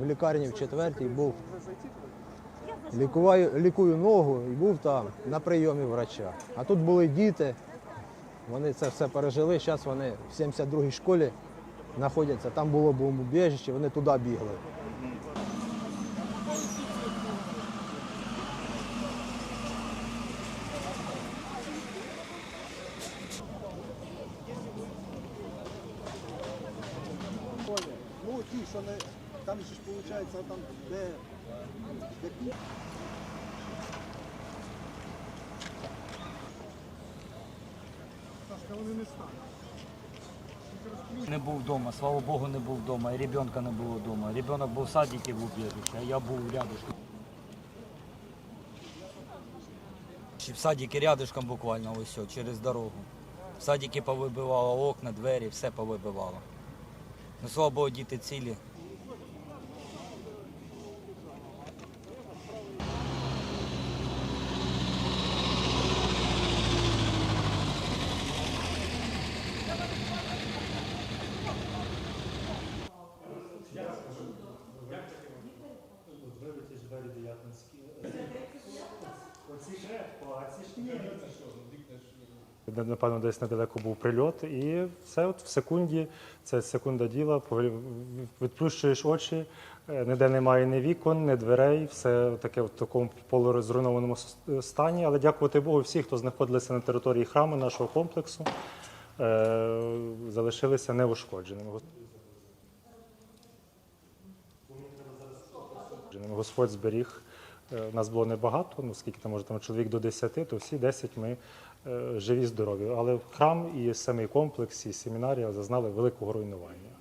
в лікарні в четвертій був. Лікуваю, лікую ногу і був там на прийомі врача. А тут були діти, вони це все пережили. Зараз вони в 72-й школі знаходяться. Там було бомбоубіжище, вони туди бігли. Ну, ті, що не. Там же ж виходить, там, де. де пі- Не був вдома, слава Богу, не був вдома. І ребенка не було вдома. Ребенок був в садіки в убіжищі, а я був рядышком. В садіки рядышком буквально ось все, через дорогу. В садіки повибивало окна, двері, все повибивало. Ну, слава Богу, діти цілі. Де, Напевно, десь недалеко був прильот, і все от в секунді, це секунда діла, відплющуєш очі, е, ніде немає ні вікон, ні дверей, все таке в такому полурозруйнованому стані. Але дякувати Богу, всі, хто знаходилися на території храму нашого комплексу, е, залишилися неушкодженими. Господь зберіг. Е, нас було небагато, ну скільки там може там чоловік до 10, то всі 10 ми е, живі, здорові. Але храм і самий комплекс, і семінарія зазнали великого руйнування.